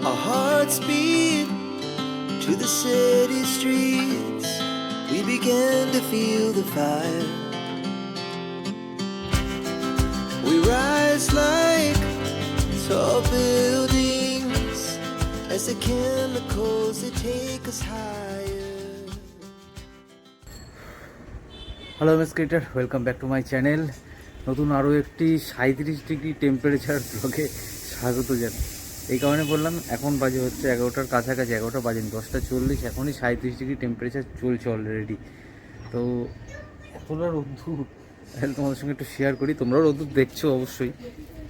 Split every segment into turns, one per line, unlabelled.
Our hearts beat to the city streets. We began to feel the fire. We rise like tall buildings as the chemicals they take us higher.
Hello musketeer welcome back to my channel নতুন আরও একটি সাঁত্রিশ degree temperature ব্লগে স্বাগত জানাই এই কারণে বললাম, এখন বাজে হচ্ছে এগারোটার কাছাকাছি, এগারোটা বাজেনি দশটা চল্লিশ, এখনই সাঁত্রিশ ডিগ্রি টেম্পারেচার চলছে অলরেডি তো এতটা রোদ্দুর, তাহলে তোমাদের সঙ্গে একটু শেয়ার করি। তোমরাও রোদ্দুর দেখছ অবশ্যই,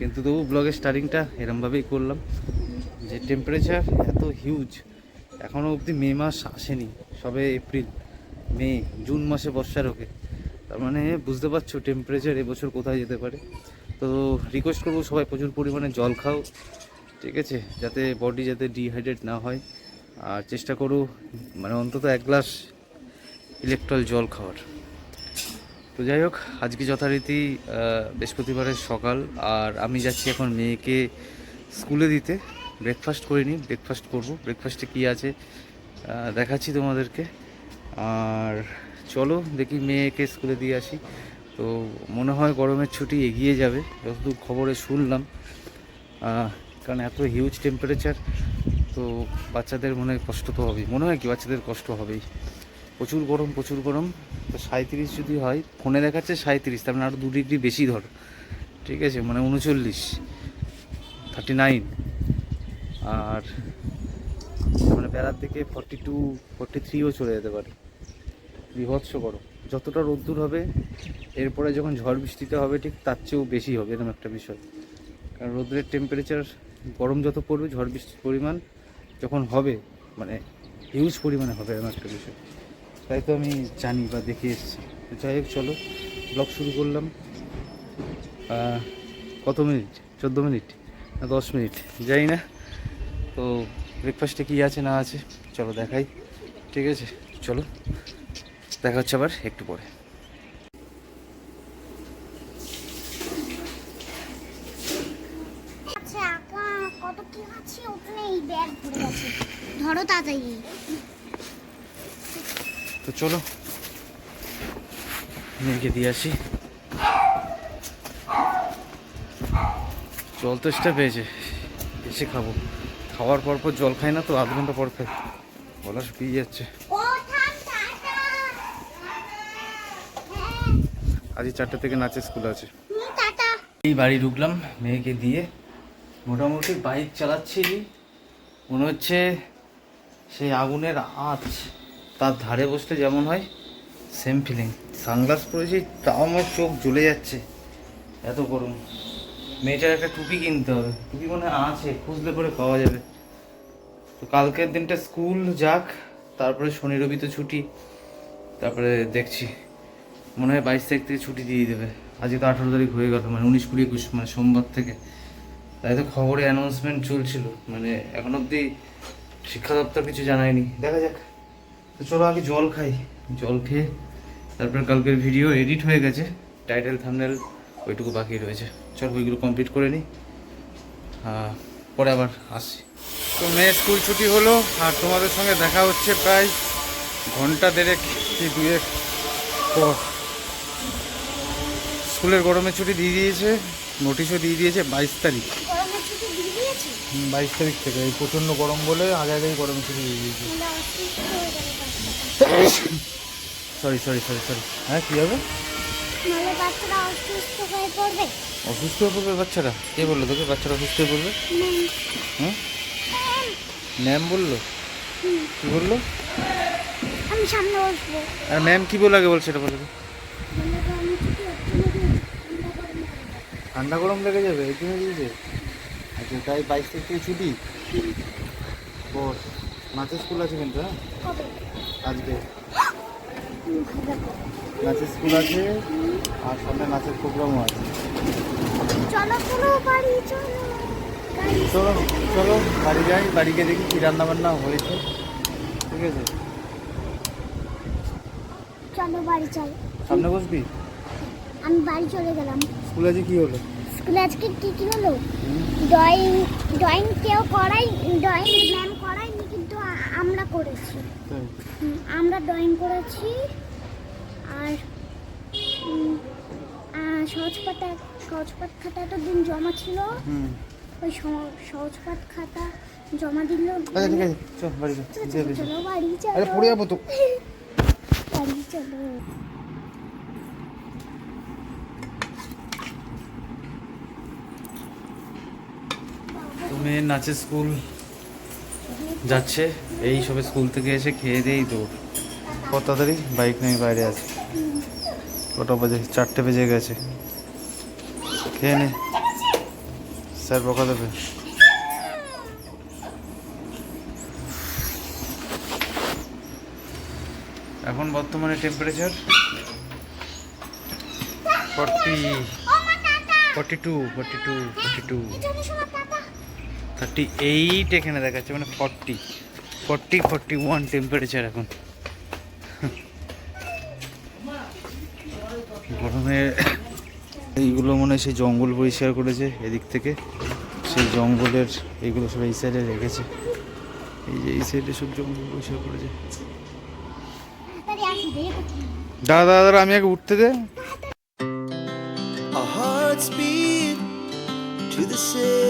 কিন্তু তবু ব্লগের স্টার্টিংটা এরমভাবেই করলাম। যে টেম্পারেচার এত হিউজ এখনও অবধি মে মাস আসেনি, সবে এপ্রিল, মে, জুন মাসে বর্ষা রোকে তার মানে বুঝতে পারছ টেম্পারেচার এবছর কোথায় যেতে পারে। তো রিকোয়েস্ট করব সবাই, প্রচুর পরিমাণে জল খাও। ঠিক আছে, যাতে বডি যাতে ডিহাইড্রেট না হয়। আর চেষ্টা করো মানে অন্তত এক গ্লাস ইলেকট্রল জল খাওয়ার। তো যাই হোক, আজকে যথারীতি বৃহস্পতিবারের সকাল। আর আমি যাচ্ছি এখন মেয়েকে স্কুলে দিতে। ব্রেকফাস্ট করিনি ব্রেকফাস্ট করব। ব্রেকফাস্টে কী আছে দেখাচ্ছি তোমাদেরকে। আর চলো, দেখি মেয়েকে স্কুলে দিয়ে আসি। তো মনে হয় গরমের ছুটি এগিয়ে যাবে, যতদূর খবরে শুনলাম। কারণ এত হিউজ টেম্পারেচার তো বাচ্চাদের মনে কষ্ট তো হবেই। মনে হয় কি বাচ্চাদের কষ্ট হবেই। প্রচুর গরম প্রচুর গরম। তো সাঁত্রিশ যদি হয়, ফোনে দেখাচ্ছে সাঁত্রিশ তার মানে আরও দু ডিগ্রি বেশি ধর। ঠিক আছে? মানে উনচল্লিশ। থার্টি নাইন আর মানে বেড়ার দিকে ফর্টি টু ফর্টি থ্রিও চলে যেতে পারে। বিভৎস গরম। যতটা রোদ্দুর হবে, এরপরে যখন ঝড় বৃষ্টিতে হবে, ঠিক তার চেয়েও বেশি হবে, এরকম একটা বিষয়। কারণ রোদ্রের টেম্পারেচার গরম যত পড়বে, ঝড় বৃষ্টির পরিমাণ যখন হবে মানে হিউজ পরিমাণে হবে এরকম একটা বিষয়। তাই তো আমি জানি বা দেখে এসেছি। যাই হোক, চলো ব্লগ শুরু করলাম। কত মিনিট? চোদ্দ মিনিট? না, দশ মিনিট? যাই না। তো ব্রেকফাস্টে কী আছে, না আছে? চলো দেখাই। ঠিক আছে? চলো। দেখা হচ্ছে আবার একটু পরে
আচ্ছা আঁকা কত কি আছে ওখানে এই ব্যাগ ভরে গেছে ধরো তাড়াতাড়ি
তো চলো। মেয়েকে দিয়ে আসি। জল তো এক্সট্রা পেয়েছে। এসে খাব। খাওয়ার পর পর জল খাই না তো, আধ ঘণ্টা পর খাই। গলা শুকিয়ে যাচ্ছে। আজ চারটে থেকে নাচের স্কুল আছে। এই বাড়ি ঢুকলাম মেয়েকে দিয়ে। মোটামুটি বাইক চালাচ্ছি। মনে হচ্ছে সেই আগুনের আঁচ। তার ধারে বসলে যেমন হয় সেম ফিলিং সানগ্লাস পরেছি, তাও আমার চোখ জ্বলে যাচ্ছে। এত গরম। মেয়েটার একটা টুপি কিনতে হবে। টুপি মনে আছে, খুঁজলে পরে পাওয়া যাবে। তো কালকের দিনটা স্কুল যাক, তারপরে শনি, রবি তো ছুটি। তারপরে দেখছি। মনে হয় বাইশ তারিখ থেকে ছুটি দিয়ে দেবে। আজকে তো আঠারো তারিখ হয়ে গেল মানে উনিশ, কুড়ি, একুশ মানে সোমবার থেকে। তাই তো খবরে অ্যানাউন্সমেন্ট চলছিল। মানে এখন অবধি শিক্ষা দপ্তর কিছু জানায়নি। দেখা যাক। তো চলো আগে জল খাই। জল খেয়ে তারপর কালকের ভিডিও এডিট হয়ে গেছে। টাইটেল থামনেল ওইটুকু বাকি রয়েছে। চল ওইগুলো কমপ্লিট করে নিই। পরে আবার আসছি। তো মেয়ে স্কুল ছুটি হলো আর তোমাদের সঙ্গে দেখা হচ্ছে প্রায় ঘণ্টা দেড়েক কি দুয়েক পর। স্কুলের গরমের ছুটি দিয়ে দিয়েছে নোটিশও দিয়ে দিয়েছে বাইশ তারিখ। বাইশ তারিখ থেকে। এই প্রচণ্ড গরম বলে আগে আগেই গরমের ছুটি দিয়ে দিয়েছে। সরি সরি সরি সরি হ্যাঁ কী হবে?
অসুস্থ হয়ে পড়বে।
হয়ে বাচ্চারা? কে বলল তোকে বাচ্চারা অসুস্থ হয়ে পড়বে? হুম?
ম্যাম,
বলল? কী বলল?
আমি সামনে বসবো।
আর ম্যাম কী বলে আগে বলে
না দিয়েছি। ঠান্ডা গরম
লেগে যাবে এই জন্য দিয়েছে আচ্ছা তাই বাইশ তারিখ থেকে ছুটি? বস নাচের স্কুল আছে কিন্তু হ্যাঁ? আজকে। নাচের স্কুল আছে আর সামনে নাচের প্রোগ্রামও আছে।
চলো চলো বাড়ি
যাই বাড়ি গিয়ে দেখি কী রান্না বান্না হয়েছে। ঠিক আছে?
চলো বাড়ি চল।
সামনে বসবি?
আমি বাড়ি চলে গেলাম।
স্কুলে আজকে কী হলো?
স্কুলে আজকে কি কি হলো? ড্রয়িং ড্রয়িং কেউ করাই ড্রয়িং ম্যাম করায়নি কিন্তু আমরা করেছি। আমরা ড্রয়িং করেছি। আর সহজপাঠ সহজপাঠ খাতা এতদিন জমা ছিল।
হুম।
ওই সহ- সহজপাঠ খাতা জমা দিল।
আচ্ছা ঠিক আছে চল বাড়ি চল
চলো,
দিয়ে
চলো,
দে।
চলো বাড়ি চলো।
আরে পড়ে যাব তো।
বাড়ি চলো।
মেয়ের নাচের স্কুল যাচ্ছে। এই সবে স্কুল থেকে এসে খেয়ে দিয়েই তো কত তাড়াতাড়ি বাইক নিয়ে বাইরে আছে। কটা বাজে? চারটে বেজে গেছে। খেয়ে নে। স্যার বকা দেবে। এখন বর্তমানে temperature forty forty two forty
two forty two
thirty eight এখানে দেখাচ্ছে মানে forty forty forty one temperature এখন। গরমে এইগুলো মনে হয় সেই জঙ্গল পরিষ্কার করেছে এদিক থেকে। সেই জঙ্গলের এইগুলো সব এই সাইডে রেখেছে। এই যে এই সাইডে সব জঙ্গল পরিষ্কার করেছে। দাদা দাদা আমি আগে উঠতে দে।
To the city.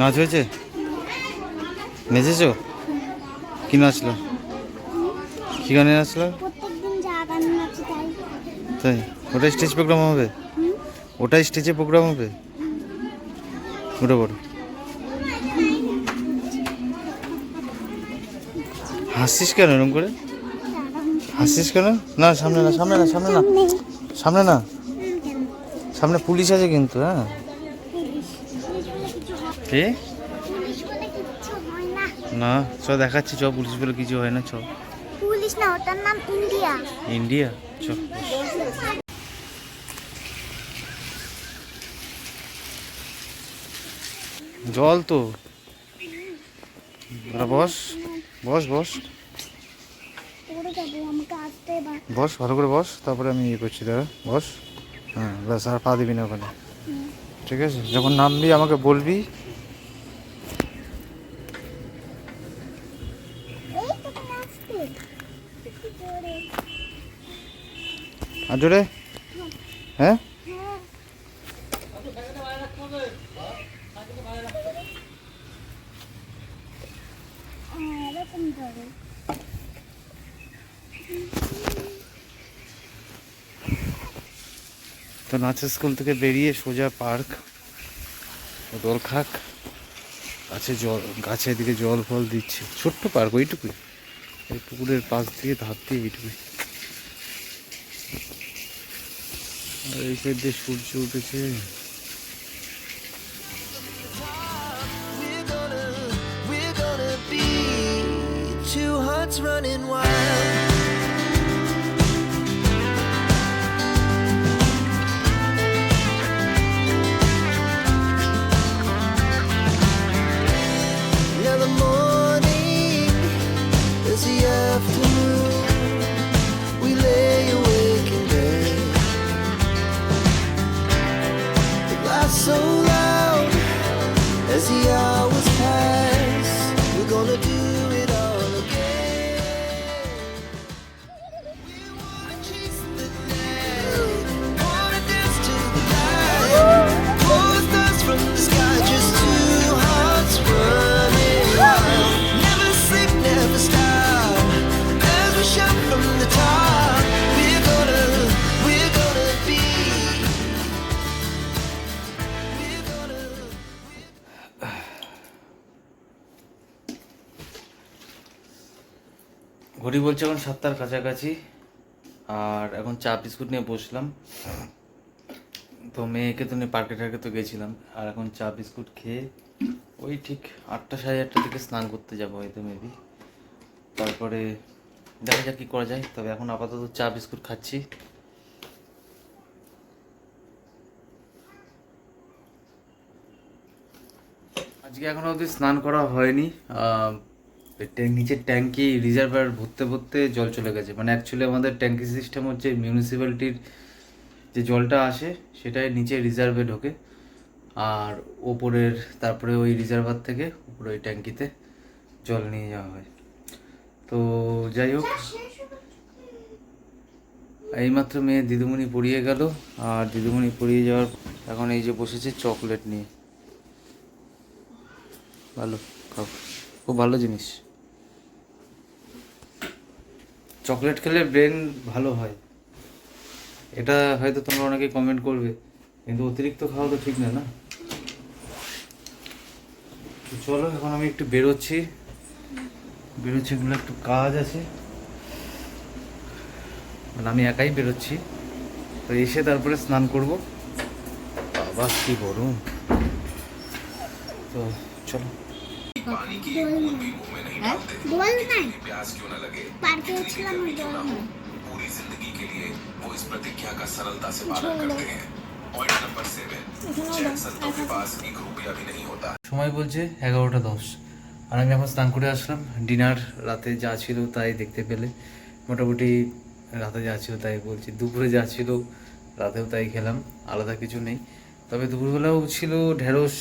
নাচ হয়েছে নেচেছো? কি নাচলো? কি গানে নাচলো?
নাচি তাই।
ওটাই স্টেজ প্রোগ্রাম হবে? ওটাই স্টেজে প্রোগ্রাম হবে? ওটা বড় হাসছিস কেন এরকম করে? হাসছিস কেন? না সামনে না সামনে না সামনে না। সামনে না। সামনে পুলিশ আছে কিন্তু হ্যাঁ।
হয়
কে
না
চ দেখাচ্ছি চ পুলিশ বলে কিছু হয় না চ।
পুলিশ না ওটার নাম ইন্ডিয়া।
ইন্ডিয়া? চ। জল তো। বস বস বস
পড়ে যাব আমাকে আসতে এবার
বস, ভালো করে বস, তারপরে আমি ইয়ে করছি, দাঁড়া, বস। হ্যাঁ ব্যাস, আর পা দিবি না ওখানে। ঠিক আছে? যখন নামবি, আমাকে বলবি। আর জোরে? হ্যাঁ?
হ্যাঁ
নাচের স্কুল থেকে বেরিয়ে সোজা পার্ক দোল খাক, গাছে জল গাছের দিকে জল ফল দিচ্ছে। ছোট্ট পার্ক ওইটুকুই। এই পুকুরের পাশ দিয়ে, ধার দিয়ে এইটুকুই আর এই সাইড দিয়ে সূর্য উঠেছে।
Running wild.
ঘড়ি বলছে এখন সাতটার কাছাকাছি, আর এখন চা বিস্কুট নিয়ে বসলাম। তো মেয়েকে তো নিয়ে পার্কে টার্কে তো গেছিলাম, আর এখন চা বিস্কুট খেয়ে ওই ঠিক আটটা সাড়ে আটটা থেকে স্নান করতে যাব হয়তো মেবি তারপরে দেখা যাক কী করা যায়, তবে এখন আপাতত চা বিস্কুট খাচ্ছি। আজকে এখনও অবধি স্নান করা হয়নি নিচের ট্যাঙ্কি রিজার্ভার ভরতে ভরতে জল চলে গেছে। মানে অ্যাকচুয়ালি আমাদের ট্যাঙ্কি সিস্টেম হচ্ছে মিউনিসিপ্যালিটির যে জলটা আসে, সেটাই নিচে রিজার্ভে ঢোকে। আর ওপরের, তারপরে ওই রিজার্ভার থেকে উপরে ওই ট্যাঙ্কিতে জল নিয়ে যাওয়া হয়। তো যাই হোক, এইমাত্র মেয়ে দিদিমণি পড়িয়ে গেল। আর দিদিমণি পড়িয়ে যাওয়ার এখন এই যে বসেছে চকলেট নিয়ে। ভালো, খাও। খুব ভালো জিনিস। চকলেট খেলে ব্রেন ভালো হয়। এটা হয়তো তোমরা অনেকে কমেন্ট করবে, কিন্তু অতিরিক্ত খাওয়া তো ঠিক না না? চলো, এখন আমি একটু বেরোচ্ছি। বেরোচ্ছি, এগুলো একটু কাজ আছে। মানে আমি একাই বেরোচ্ছি। তো এসে তারপরে স্নান করব। বাবা, কি গরম। তো চলো।
দোল নাই পার্কে ছিলাম ওই দোল নাই
पूरी जिंदगी के लिए वो इस प्रतिज्ञा का सरलता से पालन करते हैं पॉइंट नंबर सेवन जैन संतों के पास एक रुपया भी नहीं होता
সময় বলছে এগারোটা দশ আর আমি এখন স্নান করে আসলাম ডিনার রাতে যা ছিল তাই দেখতে পেলে মোটামুটি রাতে যা ছিল তাই বলছি দুপুরে যা ছিল রাতেও তাই খেলাম আলাদা কিছু নেই তবে দুপুরবেলাও ছিল ঢেঁড়স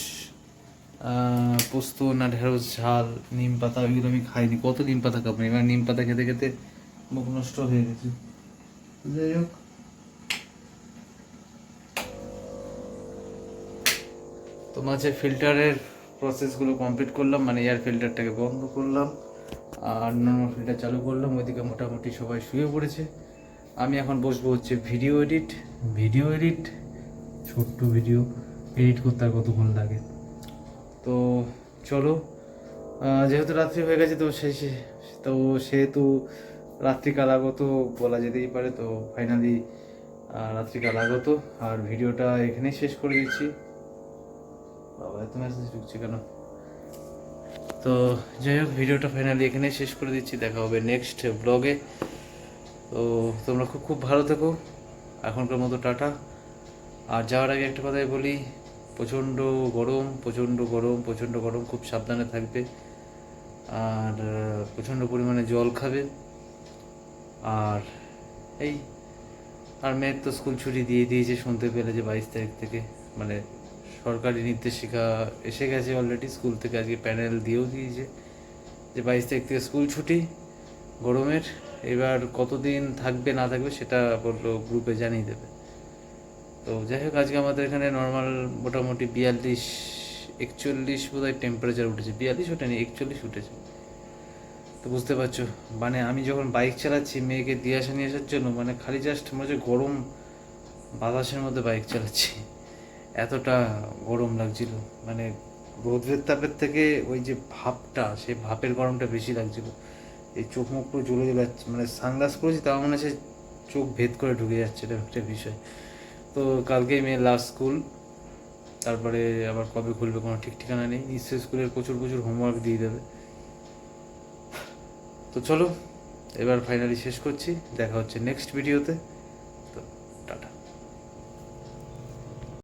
আহ, পোস্ত না ঢেঁড়স, ঝাল, নিম পাতা ওইগুলো আমি খাইনি। কত নিম পাতা খাব? এবার নিম পাতা খেতে খেতে মুখ নষ্ট হয়ে গেছে। যাই হোক। তো মাঝে ফিল্টারের প্রসেসগুলো কমপ্লিট করলাম মানে এয়ার ফিল্টারটাকে বন্ধ করলাম, আর নর্মাল ফিল্টার চালু করলাম, ওইদিকে মোটামুটি সবাই শুয়ে পড়েছে। আমি এখন বসবো হচ্ছে ভিডিও এডিট ভিডিও এডিট ছোট্ট ভিডিও এডিট করতে আর কতক্ষণ লাগে? তো চলো। যেহেতু রাত্রি হয়ে গেছে, তো সে তো সেহেতু রাত্রিকাল আগত বলা যেতেই পারে, তো ফাইনালি রাত্রিকাল আগত আর ভিডিওটা এখানেই শেষ করে দিচ্ছি। বাবা, এত মেসেজ ঢুকছে কেন? তো যাই হোক, ভিডিওটা ফাইনালি এখানেই শেষ করে দিচ্ছি। দেখা হবে নেক্সট ব্লগে তো তোমরা খুব খুব ভালো থেকো। এখনকার মতো টাটা। আর যাওয়ার আগে একটা কথাই বলি প্রচণ্ড গরম প্রচণ্ড গরম প্রচণ্ড গরম, খুব সাবধানে থাকবে। আর প্রচণ্ড পরিমাণে জল খাবে। আর এই, আর মেয়ের তো স্কুল ছুটি দিয়ে দিয়েছে, শুনতে পেলে যে বাইশ তারিখ থেকে। মানে সরকারি নির্দেশিকা এসে গেছে অলরেডি স্কুল থেকে আজকে প্যানেল দিয়েও দিয়েছে যে বাইশ তারিখ থেকে স্কুল ছুটি, গরমের। এবার কতদিন থাকবে, না থাকবে, সেটা বলল গ্রুপে জানিয়ে দেবে। তো যাই হোক, আজকে আমাদের এখানে নর্মাল মোটামুটি বিয়াল্লিশ, একচল্লিশ বোধহয় টেম্পারেচার উঠেছে। বিয়াল্লিশ ওঠেনি, একচল্লিশ উঠেছে। তো বুঝতে পারছ মানে আমি যখন বাইক চালাচ্ছি, মেয়েকে দিয়ে আসা, নিয়ে আসার জন্য মানে খালি জাস্ট মনে হচ্ছে গরম বাতাসের মধ্যে বাইক চালাচ্ছি। এতটা গরম লাগছিল। মানে রোদের তাপের থেকে ওই যে ভাপটা সেই ভাপের গরমটা বেশি লাগছিল। এই চোখ মুখ পুরো জ্বলে জ্বলে মানে সানগ্লাস করেছি তাও মনে হচ্ছে চোখ ভেদ করে ঢুকে যাচ্ছে এটা একটা বিষয়। তো কালকেই মেয়ের লাস্ট স্কুল তারপরে আবার কবে খুলবে কোনো ঠিক ঠিকানা নেই। নিশ্চয় স্কুলের প্রচুর প্রচুর হোমওয়ার্ক দিয়ে দেবে। তো চলো, এবার ফাইনালি শেষ করছি। দেখা হচ্ছে নেক্সট ভিডিওতে